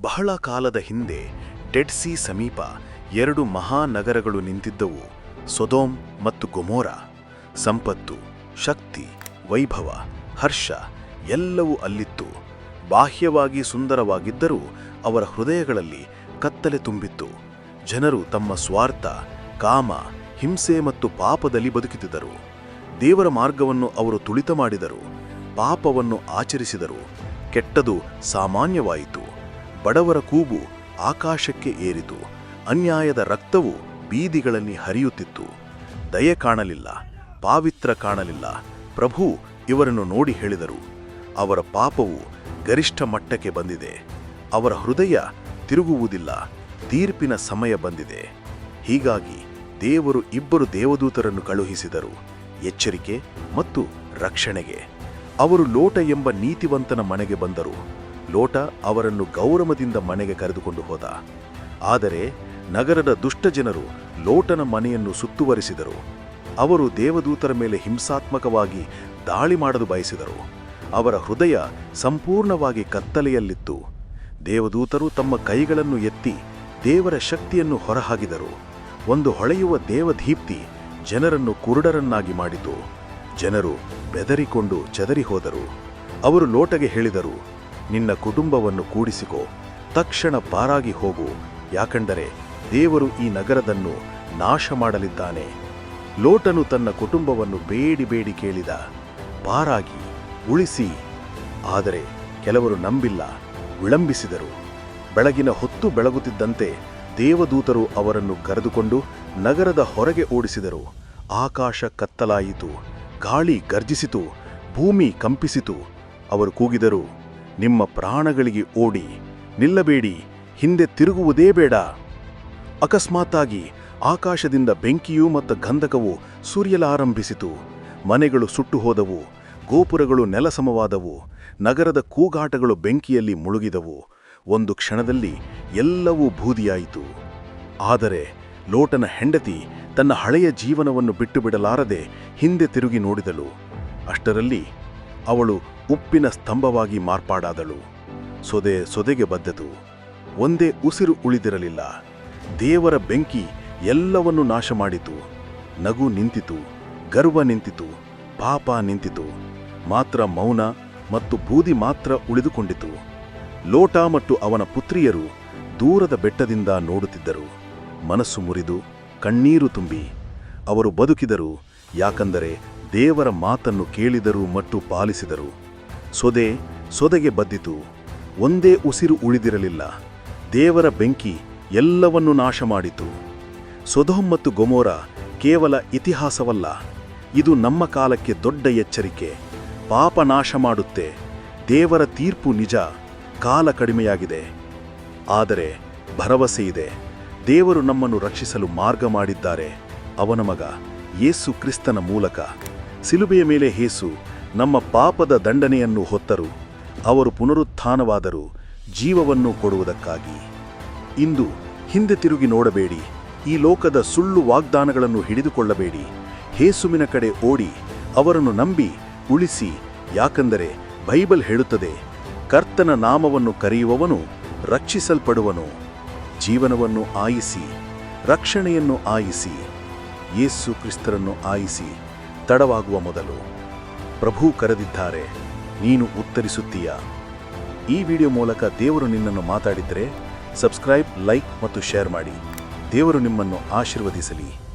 ಬಹಳ ಕಾಲದ ಹಿಂದೆ ಡೆಡ್ ಸಿ ಸಮೀಪ ಎರಡು ಮಹಾನಗರಗಳು ನಿಂತಿದ್ದವು, ಸೊದೋಮ್ ಮತ್ತು ಗೊಮೋರ. ಸಂಪತ್ತು, ಶಕ್ತಿ, ವೈಭವ, ಹರ್ಷ ಎಲ್ಲವೂ ಅಲ್ಲಿತ್ತು. ಬಾಹ್ಯವಾಗಿ ಸುಂದರವಾಗಿದ್ದರೂ ಅವರ ಹೃದಯಗಳಲ್ಲಿ ಕತ್ತಲೆ ತುಂಬಿತ್ತು. ಜನರು ತಮ್ಮ ಸ್ವಾರ್ಥ, ಕಾಮ, ಹಿಂಸೆ ಮತ್ತು ಪಾಪದಲ್ಲಿ ಬದುಕುತ್ತಿದ್ದರು. ದೇವರ ಮಾರ್ಗವನ್ನು ಅವರು ತುಳಿತ ಮಾಡಿದರು, ಪಾಪವನ್ನು ಆಚರಿಸಿದರು. ಕೆಟ್ಟದು ಸಾಮಾನ್ಯವಾಯಿತು. ಬಡವರ ಕೂಗು ಆಕಾಶಕ್ಕೆ ಏರಿತು. ಅನ್ಯಾಯದ ರಕ್ತವು ಬೀದಿಗಳಲ್ಲಿ ಹರಿಯುತ್ತಿತ್ತು. ದಯೆ ಕಾಣಲಿಲ್ಲ, ಪಾವಿತ್ರ ಕಾಣಲಿಲ್ಲ. ಪ್ರಭು ಇವರನ್ನು ನೋಡಿ ಹೇಳಿದರು. ಅವರ ಪಾಪವು ಗರಿಷ್ಠ ಮಟ್ಟಕ್ಕೆ ಬಂದಿದೆ. ಅವರ ಹೃದಯ ತಿರುಗುವುದಿಲ್ಲ, ತೀರ್ಪಿನ ಸಮಯ ಬಂದಿದೆ. ಹೀಗಾಗಿ ದೇವರು ಇಬ್ಬರು ದೇವದೂತರನ್ನು ಕಳುಹಿಸಿದರು, ಎಚ್ಚರಿಕೆ ಮತ್ತು ರಕ್ಷಣೆಗೆ. ಅವರು ಲೋಟ ಎಂಬ ನೀತಿವಂತನ ಮನೆಗೆ ಬಂದರು. ಲೋಟ ಅವರನ್ನು ಗೌರವದಿಂದ ಮನೆಗೆ ಕರೆದುಕೊಂಡು ಹೋದ. ಆದರೆ ನಗರದ ದುಷ್ಟ ಜನರು ಲೋಟನ ಮನೆಯನ್ನು ಸುತ್ತುವರಿಸಿದರು. ಅವರು ದೇವದೂತರ ಮೇಲೆ ಹಿಂಸಾತ್ಮಕವಾಗಿ ದಾಳಿ ಮಾಡಲು ಬಯಸಿದರು. ಅವರ ಹೃದಯ ಸಂಪೂರ್ಣವಾಗಿ ಕತ್ತಲೆಯಲ್ಲಿತ್ತು. ದೇವದೂತರು ತಮ್ಮ ಕೈಗಳನ್ನು ಎತ್ತಿ ದೇವರ ಶಕ್ತಿಯನ್ನು ಹೊರಹಾಕಿದರು. ಒಂದು ಹೊಳೆಯುವ ದೇವದೀಪ್ತಿ ಜನರನ್ನು ಕುರುಡರನ್ನಾಗಿ ಮಾಡಿತು. ಜನರು ಬೆದರಿಕೊಂಡು ಚದರಿ ಹೋದರು. ಅವರು ಲೋಟಗೆ ಹೇಳಿದರು ನಿನ್ನ ಕುಟುಂಬವನ್ನು ಕೂಡಿಸಿಕೋ. ತಕ್ಷಣ ಪಾರಾಗಿ ಹೋಗು. ಯಾಕೆಂದರೆ ದೇವರು ಈ ನಗರದನ್ನು ನಾಶ ಮಾಡಲಿದ್ದಾನೆ ಲೋಟನು ತನ್ನ ಕುಟುಂಬವನ್ನು ಬೇಡಿ ಬೇಡಿ ಕೇಳಿದ. ಪಾರಾಗಿ, ಉಳಿಸಿ. ಆದರೆ ಕೆಲವರು ನಂಬಿಲ್ಲ, ವಿಳಂಬಿಸಿದರು. ಬೆಳಗಿನ ಹೊತ್ತು ಬೆಳಗುತ್ತಿದ್ದಂತೆ ದೇವದೂತರು ಅವರನ್ನು ಕರೆದುಕೊಂಡು ನಗರದ ಹೊರಗೆ ಓಡಿಸಿದರು. ಆಕಾಶ ಕತ್ತಲಾಯಿತು, ಗಾಳಿ ಗರ್ಜಿಸಿತು ಭೂಮಿ ಕಂಪಿಸಿತು. ಅವರು ಕೂಗಿದರು. ನಿಮ್ಮ ಪ್ರಾಣಗಳಿಗೆ ಓಡಿ, ನಿಲ್ಲಬೇಡಿ, ಹಿಂದೆ ತಿರುಗುವುದೇ ಬೇಡ. ಅಕಸ್ಮಾತ್ತಾಗಿ ಆಕಾಶದಿಂದ ಬೆಂಕಿಯೂ ಮತ್ತು ಗಂಧಕವು ಸುರಿಯಲಾರಂಭಿಸಿತು. ಮನೆಗಳು ಸುಟ್ಟು ಹೋದವು ಗೋಪುರಗಳು ನೆಲಸಮವಾದವು, ನಗರದ ಕೂಗಾಟಗಳು ಬೆಂಕಿಯಲ್ಲಿ ಮುಳುಗಿದವು. ಒಂದು ಕ್ಷಣದಲ್ಲಿ ಎಲ್ಲವೂ ಬೂದಿಯಾಯಿತು. ಆದರೆ ಲೋಟನ ಹೆಂಡತಿ ತನ್ನ ಹಳೆಯ ಜೀವನವನ್ನು ಬಿಟ್ಟು ಬಿಡಲಾರದೆ ಹಿಂದೆ ತಿರುಗಿ ನೋಡಿದಳು. ಅಷ್ಟರಲ್ಲಿ ಅವಳು ಉಪ್ಪಿನ ಸ್ತಂಭವಾಗಿ ಮಾರ್ಪಾಡಾದಳು. ಸೊದೆ ಸೊದೆಗೆ ಬದ್ದದು. ಒಂದೇ ಉಸಿರು ಉಳಿದಿರಲಿಲ್ಲ. ದೇವರ ಬೆಂಕಿ ಎಲ್ಲವನ್ನು ನಾಶ ಮಾಡಿತು ನಗು ನಿಂತಿತು, ಗರ್ವ ನಿಂತಿತು, ಪಾಪ ನಿಂತಿತು. ಮಾತ್ರ ಮೌನ ಮತ್ತು ಬೂದಿ ಮಾತ್ರ ಉಳಿದುಕೊಂಡಿತು. ಲೋಟ ಮತ್ತು ಅವನ ಪುತ್ರಿಯರು ದೂರದ ಬೆಟ್ಟದಿಂದ ನೋಡುತ್ತಿದ್ದರು. ಮನಸ್ಸು ಮುರಿದು, ಕಣ್ಣೀರು ತುಂಬಿ, ಅವರು ಬದುಕಿದರು, ಯಾಕಂದರೆ ದೇವರ ಮಾತನ್ನು ಕೇಳಿದರು ಮತ್ತು ಪಾಲಿಸಿದರು. ಸೊದೆ, ಸೊದೆಗೆ ಬದ್ದಿತು. ಒಂದೇ ಉಸಿರು ಉಳಿದಿರಲಿಲ್ಲ. ದೇವರ ಬೆಂಕಿ ಎಲ್ಲವನ್ನೂ ನಾಶ ಮಾಡಿತು ಸೊದೋಮ್ ಮತ್ತು ಗೊಮೋರ ಕೇವಲ ಇತಿಹಾಸವಲ್ಲ. ಇದು ನಮ್ಮ ಕಾಲಕ್ಕೆ ದೊಡ್ಡ ಎಚ್ಚರಿಕೆ. ಪಾಪ ನಾಶ ಮಾಡುತ್ತೆ. ದೇವರ ತೀರ್ಪು ನಿಜ. ಕಾಲ ಕಡಿಮೆಯಾಗಿದೆ. ಆದರೆ ಭರವಸೆ ಇದೆ. ದೇವರು ನಮ್ಮನ್ನು ರಕ್ಷಿಸಲು ಮಾರ್ಗ ಮಾಡಿದ್ದಾರೆ. ಅವನ ಮಗ ಯೇಸು ಕ್ರಿಸ್ತನ ಮೂಲಕ. ಸಿಲುಬೆಯ ಮೇಲೆ ಹೇಸು ನಮ್ಮ ಪಾಪದ ದಂಡನೆಯನ್ನು ಹೊತ್ತರು. ಅವರು ಪುನರುತ್ಥಾನವಾದರು ಜೀವವನ್ನು ಕೊಡುವುದಕ್ಕಾಗಿ. ಇಂದು ಹಿಂದೆ ತಿರುಗಿ ನೋಡಬೇಡಿ. ಈ ಲೋಕದ ಸುಳ್ಳು ವಾಗ್ದಾನಗಳನ್ನು ಹಿಡಿದುಕೊಳ್ಳಬೇಡಿ. ಹೇಸುವಿನ ಕಡೆ ಓಡಿ ಅವರನ್ನು ನಂಬಿ ಉಳಿಸಿ, ಯಾಕಂದರೆ ಬೈಬಲ್ ಹೇಳುತ್ತದೆ, ಕರ್ತನ ನಾಮವನ್ನು ಕರೆಯುವವನು ರಕ್ಷಿಸಲ್ಪಡುವನು. ಜೀವನವನ್ನು ಆಯಿಸಿ, ರಕ್ಷಣೆಯನ್ನು ಆಯಿಸಿ, ಯೇಸು ಕ್ರಿಸ್ತರನ್ನು ಆಯಿಸಿ. ತಡವಾಗುವ ಮೊದಲು, ಪ್ರಭು ಕರೆದಿದ್ದಾರೆ, ನೀನು ಉತ್ತರಿಸುತ್ತೀಯಾ? ಈ ವಿಡಿಯೋ ಮೂಲಕ ದೇವರು ನಿನ್ನನ್ನು ಮಾತಾಡಿದರೆ, ಸಬ್ಸ್ಕ್ರೈಬ್, ಲೈಕ್ ಮತ್ತು ಶೇರ್ ಮಾಡಿ. ದೇವರು ನಿಮ್ಮನ್ನು ಆಶೀರ್ವದಿಸಲಿ.